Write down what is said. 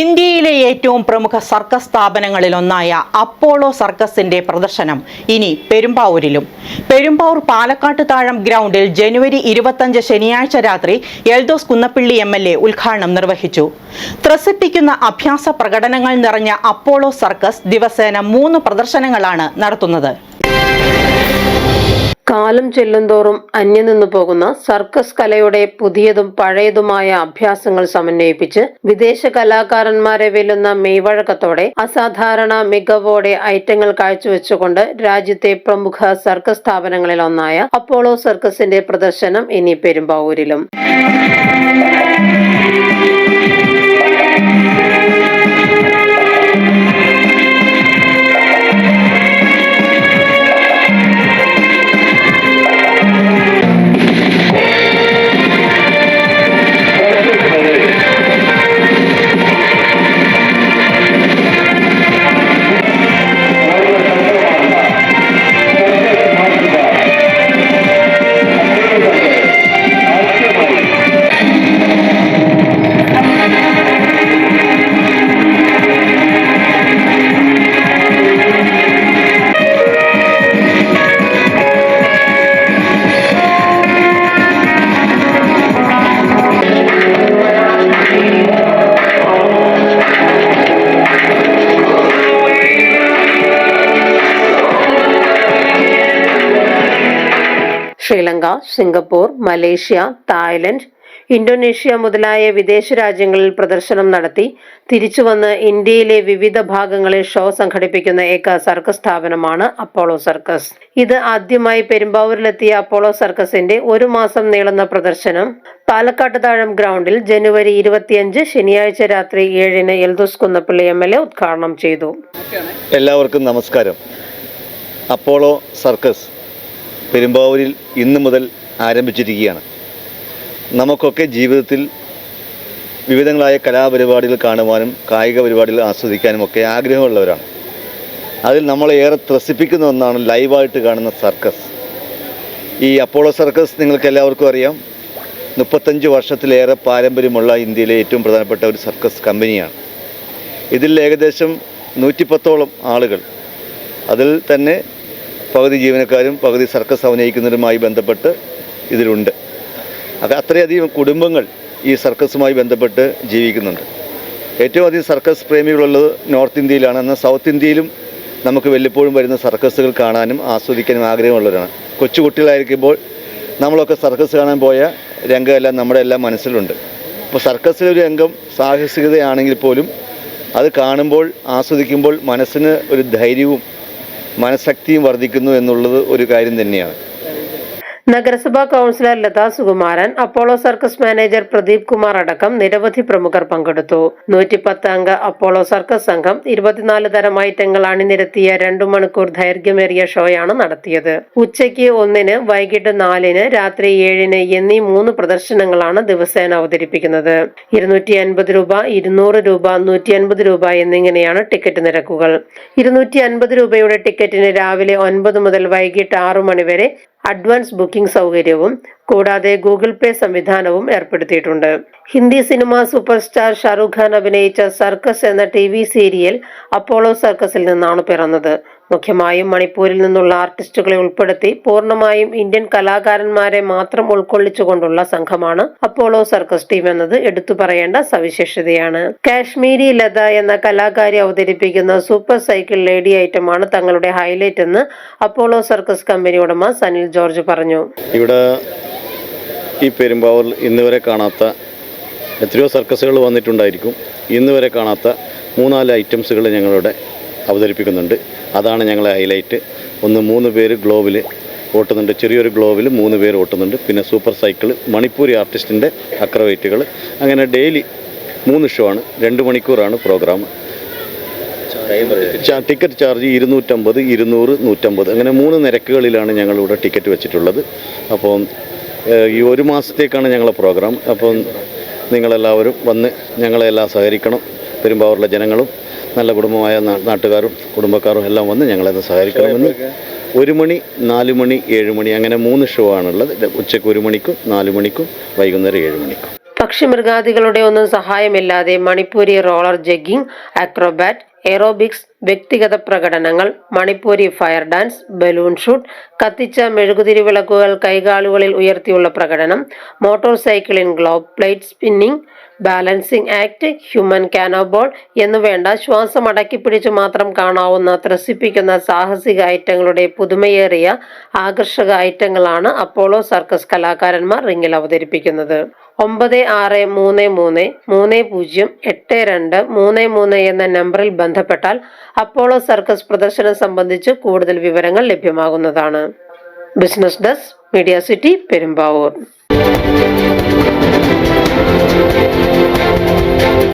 ഇന്ത്യയിലെ ഏറ്റവും പ്രമുഖ സർക്കസ് സ്ഥാപനങ്ങളിലൊന്നായ അപ്പോളോ സർക്കസിന്റെ പ്രദർശനം ഇനി പെരുമ്പാവൂരിലും. പെരുമ്പാവൂർ പാലക്കാട്ട് താഴം ഗ്രൗണ്ടിൽ ജനുവരി ഇരുപത്തഞ്ച് ശനിയാഴ്ച രാത്രി Eldhose Kunnappilly M L A ഉദ്ഘാടനം നിർവഹിച്ചു. ത്രസിപ്പിക്കുന്ന അഭ്യാസ പ്രകടനങ്ങൾ നിറഞ്ഞ അപ്പോളോ സർക്കസ് ദിവസേന മൂന്ന് പ്രദർശനങ്ങളാണ് നടത്തുന്നത്. കാലം ചെല്ലുന്തോറും അന്യം നിന്നു പോകുന്ന സർക്കസ് കലയുടെ പുതിയതും പഴയതുമായ അഭ്യാസങ്ങൾ സമന്വയിപ്പിച്ച് വിദേശ കലാകാരന്മാരെ വെല്ലുന്ന മെയ്വഴക്കത്തോടെ അസാധാരണ മികവോടെ ഐറ്റങ്ങൾ കാഴ്ചവെച്ചുകൊണ്ട് രാജ്യത്തെ പ്രമുഖ സർക്കസ് സ്ഥാപനങ്ങളിൽ ഒന്നായ അപ്പോളോ സർക്കസിന്റെ പ്രദർശനം ഇനി പെരുമ്പാവൂരിലും. Sri Lanka Singapore Malaysia Thailand Indonesia മുതലായ വിദേശ രാജ്യങ്ങളിൽ പ്രദർശനം നടത്തി തിരിച്ചുവന്ന് ഇന്ത്യയിലെ വിവിധ ഭാഗങ്ങളിൽ ഷോ സംഘടിപ്പിക്കുന്ന ഏക സർക്കസ് സ്ഥാപനമാണ് അപ്പോളോ സർക്കസ്. ഇത് ആദ്യമായി പെരുമ്പാവൂരിലെത്തിയ അപ്പോളോ സർക്കസിന്റെ ഒരു മാസം നീളുന്ന പ്രദർശനം പാലക്കാട്ട് താഴം ഗ്രൗണ്ടിൽ ജനുവരി ഇരുപത്തിയഞ്ച് ശനിയാഴ്ച രാത്രി ഏഴിന് Eldhose Kunnappally M L A ഉദ്ഘാടനം ചെയ്തു. എല്ലാവർക്കും നമസ്കാരം. Apollo circus. പെരുമ്പാവൂരിൽ ഇന്ന് മുതൽ ആരംഭിച്ചിരിക്കുകയാണ്. നമുക്കൊക്കെ ജീവിതത്തിൽ വിവിധങ്ങളായ കലാപരിപാടികൾ കാണുവാനും കായിക പരിപാടികൾ ആസ്വദിക്കാനും ഒക്കെ ആഗ്രഹമുള്ളവരാണ്. അതിൽ നമ്മളെ ഏറെ ത്രസിപ്പിക്കുന്ന ഒന്നാണ് ലൈവായിട്ട് കാണുന്ന സർക്കസ്. ഈ അപ്പോളോ സർക്കസ് നിങ്ങൾക്ക് എല്ലാവർക്കും അറിയാം. മുപ്പത്തഞ്ച് വർഷത്തിലേറെ പാരമ്പര്യമുള്ള ഇന്ത്യയിലെ ഏറ്റവും പ്രധാനപ്പെട്ട ഒരു സർക്കസ് കമ്പനിയാണ്. ഇതിൽ ഏകദേശം നൂറ്റിപ്പത്തോളം ആളുകൾ. അതിൽ തന്നെ പകുതി ജീവനക്കാരും പകുതി സർക്കസ് അഭിനയിക്കുന്നവരുമായി ബന്ധപ്പെട്ട് ഇതിലുണ്ട്. അത് അത്രയധികം കുടുംബങ്ങൾ ഈ സർക്കസുമായി ബന്ധപ്പെട്ട് ജീവിക്കുന്നുണ്ട്. ഏറ്റവും അധികം സർക്കസ് പ്രേമികളുള്ളത് നോർത്ത് ഇന്ത്യയിലാണ്. എന്നാൽ സൗത്ത് ഇന്ത്യയിലും നമുക്ക് വല്ലപ്പോഴും വരുന്ന സർക്കസുകൾ കാണാനും ആസ്വദിക്കാനും ആഗ്രഹമുള്ളവരാണ്. കൊച്ചുകുട്ടികളായിരിക്കുമ്പോൾ നമ്മളൊക്കെ സർക്കസ് കാണാൻ പോയ രംഗമെല്ലാം നമ്മുടെ എല്ലാം മനസ്സിലുണ്ട്. അപ്പോൾ സർക്കസിലൊരു രംഗം സാഹസികതയാണെങ്കിൽ പോലും അത് കാണുമ്പോൾ ആസ്വദിക്കുമ്പോൾ മനസ്സിന് ഒരു ധൈര്യവും മനഃശക്തിയും വർദ്ധിക്കുന്നു എന്നുള്ളത് ഒരു കാര്യം തന്നെയാണ്. നഗരസഭാ councillor Latha Sukumaran Apollo circus manager Pradeep Kumar അടക്കം നിരവധി പ്രമുഖർ പങ്കെടുത്തു. നൂറ്റിപ്പത്ത് അംഗ അപ്പോളോ സർക്കസ് സംഘം ഇരുപത്തിനാല് തരം ഐറ്റങ്ങൾ അണിനിരത്തിയ രണ്ടു മണിക്കൂർ ദൈർഘ്യമേറിയ ഷോയാണ് നടത്തിയത്. ഉച്ചയ്ക്ക് ഒന്നിന് വൈകിട്ട് നാലിന് രാത്രി ഏഴിന് എന്നീ മൂന്ന് പ്രദർശനങ്ങളാണ് ദിവസേന അവതരിപ്പിക്കുന്നത്. ഇരുന്നൂറ്റി അൻപത് രൂപ ഇരുന്നൂറ് രൂപ നൂറ്റി അൻപത് രൂപ എന്നിങ്ങനെയാണ് ടിക്കറ്റ് നിരക്കുകൾ. ഇരുന്നൂറ്റി അൻപത് രൂപയുടെ ടിക്കറ്റിന് രാവിലെ ഒൻപത് മുതൽ വൈകിട്ട് ആറു മണി വരെ അഡ്വാൻസ് ബുക്കിംഗ് സൗകര്യവും കൂടാതെ ഗൂഗിൾ പേ സംവിധാനവും ഏർപ്പെടുത്തിയിട്ടുണ്ട്. Hindi cinema super star Shahrukh Khan അഭിനയിച്ച സർക്കസ് എന്ന ടി സീരിയൽ അപ്പോളോ സർക്കസിൽ നിന്നാണ് പിറന്നത്. മുഖ്യമായും മണിപ്പൂരിൽ നിന്നുള്ള ആർട്ടിസ്റ്റുകളെ ഉൾപ്പെടുത്തി പൂർണമായും ഇന്ത്യൻ കലാകാരന്മാരെ മാത്രം ഉൾക്കൊള്ളിച്ചുകൊണ്ടുള്ള സംഘമാണ് അപ്പോളോ സർക്കസ് ടീം എന്നത്. എടുത്തു പറയേണ്ട സവിശേഷതയാണ്. കാശ്മീരി ലത എന്ന കലാകാരി അവതരിപ്പിക്കുന്ന സൂപ്പർ സൈക്കിൾ ലേഡി ഐറ്റമാണ് തങ്ങളുടെ ഹൈലൈറ്റ് എന്ന് അപ്പോളോ സർക്കസ് കമ്പനി ഉടമ സനിൽ ജോർജ് പറഞ്ഞു. ഇവിടെ ഈ പെരുമ്പാവൂരിൽ ഇന്ന് വരെ കാണാത്ത എത്രയോ സർക്കസുകൾ വന്നിട്ടുണ്ടായിരിക്കും. ഇന്ന് വരെ കാണാത്ത മൂന്നാൽ ഐറ്റംസുകൾ ഞങ്ങളിവിടെ അവതരിപ്പിക്കുന്നുണ്ട്. അതാണ് ഞങ്ങളെ ഹൈലൈറ്റ് ഒന്ന് മൂന്ന് പേര് ഗ്ലോബിൽ ഓട്ടുന്നുണ്ട്. ചെറിയൊരു ഗ്ലോബിൽ മൂന്ന് പേര് ഓട്ടുന്നുണ്ട്. പിന്നെ സൂപ്പർ സൈക്കിൾ മണിപ്പൂരി ആർട്ടിസ്റ്റിന്റെ അക്രവേറ്റുകൾ അങ്ങനെ ഡെയിലി മൂന്ന് ഷോ ആണ്. രണ്ട് മണിക്കൂറാണ് പ്രോഗ്രാം ടിക്കറ്റ് ചാർജ് ഇരുന്നൂറ്റമ്പത് ഇരുന്നൂറ് നൂറ്റമ്പത്. അങ്ങനെ മൂന്ന് നിരക്കുകളിലാണ് ഞങ്ങളിവിടെ ടിക്കറ്റ് വെച്ചിട്ടുള്ളത്. അപ്പോൾ ഈ ഒരു മാസത്തേക്കാണ് ഞങ്ങളെ പ്രോഗ്രാം അപ്പം നിങ്ങളെല്ലാവരും വന്ന് ഞങ്ങളെല്ലാം സഹകരിക്കണം. പെരുമ്പാവൂരിലെ ജനങ്ങളും നല്ല കുടുംബമായ നാട്ടുകാരും കുടുംബക്കാരും എല്ലാം വന്ന് ഞങ്ങളെ സഹകരിക്കണമെന്ന്. ഒരു മണി നാല് മണി ഏഴ് മണി അങ്ങനെ മൂന്ന് ഷോ ആണുള്ളത്. ഉച്ചയ്ക്ക് ഒരു മണിക്കും നാല് മണിക്കും വൈകുന്നേരം ഏഴ് മണിക്കും. പക്ഷിമൃഗാദികളുടെ ഒന്നും സഹായമില്ലാതെ Manipuri roller juggling acrobat aerobics വ്യക്തിഗത പ്രകടനങ്ങൾ Manipuri fire dance balloon shoot കത്തിച്ച മെഴുകുതിരി വിളക്കുകൾ കൈകാലുകളിൽ ഉയർത്തിയുള്ള പ്രകടനം motor സൈക്കിളിൻ globe plate spinning balancing act human cannonball എന്നുവേണ്ട ശ്വാസം അടക്കിപ്പിടിച്ച് മാത്രം കാണാവുന്ന ത്രസിപ്പിക്കുന്ന സാഹസിക ഐറ്റങ്ങളുടെ പുതുമയേറിയ ആകർഷക ഐറ്റങ്ങളാണ് അപ്പോളോ സർക്കസ് കലാകാരന്മാർ റിങ്ങിൽ അവതരിപ്പിക്കുന്നത്. ഒമ്പത് ആറ് മൂന്ന് മൂന്ന് മൂന്ന് പൂജ്യം എട്ട് രണ്ട് മൂന്ന് മൂന്ന് എന്ന നമ്പറിൽ ബന്ധപ്പെട്ടാൽ അപ്പോളോ സർക്കസ് പ്രദർശനം സംബന്ധിച്ച് കൂടുതൽ വിവരങ്ങൾ ലഭ്യമാകുന്നതാണ്. Business desk media city Perumbavoor